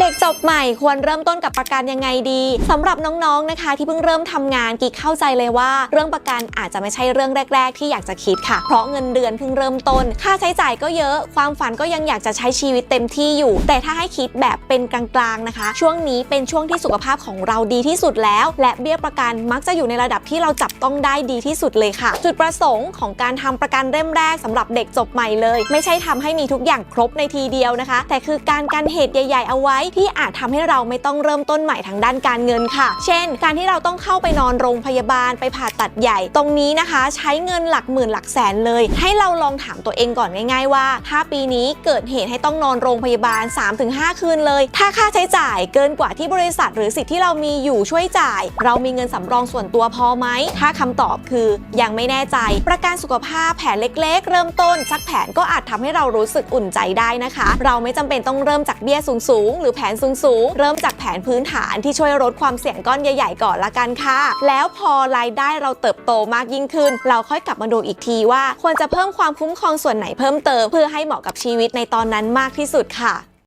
เด็กจบใหม่ควรเริ่มต้นกับประกันยังไงดีสำหรับน้องๆนะคะ ที่เพิ่งเริ่มทำงานกิ๊กเข้าใจเลยว่า เรื่องประกันอาจจะไม่ใช่เรื่องแรก ๆ ที่อยากจะคิดค่ะ เพราะเงินเดือนเพิ่งเริ่มต้น ค่าใช้จ่ายก็เยอะ ความฝันก็ยังอยากจะใช้ชีวิตเต็มที่อยู่ แต่ถ้าให้คิดแบบเป็นกลางๆนะคะ ช่วงนี้เป็นช่วงที่สุขภาพของเราดีที่สุดแล้ว และเบี้ยประกันมักจะอยู่ในระดับที่เราจับต้องได้ดีที่สุดเลยค่ะ จุดประสงค์ของการทำประกันเล่มแรกสำหรับเด็กจบใหม่เลย ไม่ใช่ทำให้มีทุกอย่างครบในทีเดียวนะคะ แต่คือการกันเหตุใหญ่ ๆ เอาไว้ที่อาจทำให้เราไม่ต้องเริ่มต้นใหม่ทางด้านการเงินค่ะ เช่น การที่เราต้องเข้าไปนอนโรงพยาบาลไปผ่าตัดใหญ่ ตรงนี้นะคะ ใช้เงินหลักหมื่นหลักแสนเลย ให้เราลองถามตัวเองก่อนง่าย ๆ ว่า ถ้าปีนี้เกิดเหตุให้ต้องนอนโรงพยาบาล 3-5 คืนเลย ถ้าค่าใช้จ่ายเกินกว่าที่บริษัท หรือสิทธิ์ที่เรามีอยู่ช่วยจ่าย เรามีเงินสำรองส่วนตัวพอไหม ถ้าคำตอบคือยังไม่แน่ใจ ประกันสุขภาพแผนเล็ก ๆ เริ่มต้นสักแผนก็อาจทำให้เรารู้สึกอุ่นใจได้นะคะ เราไม่จำเป็นต้องเริ่มจากเบี้ยสูงๆหรือแผนสูงๆ เริ่มจากแผนพื้นฐานที่ช่วยลดความเสี่ยงก้อนใหญ่ๆก่อนละกันค่ะ แล้วพอรายได้เราเติบโตมากยิ่งขึ้น เราค่อยกลับมาดูอีกทีว่า ควรจะเพิ่มความคุ้มครองส่วนไหนเพิ่มเติมเพื่อให้เหมาะกับชีวิตในตอนนั้นมากที่สุดค่ะ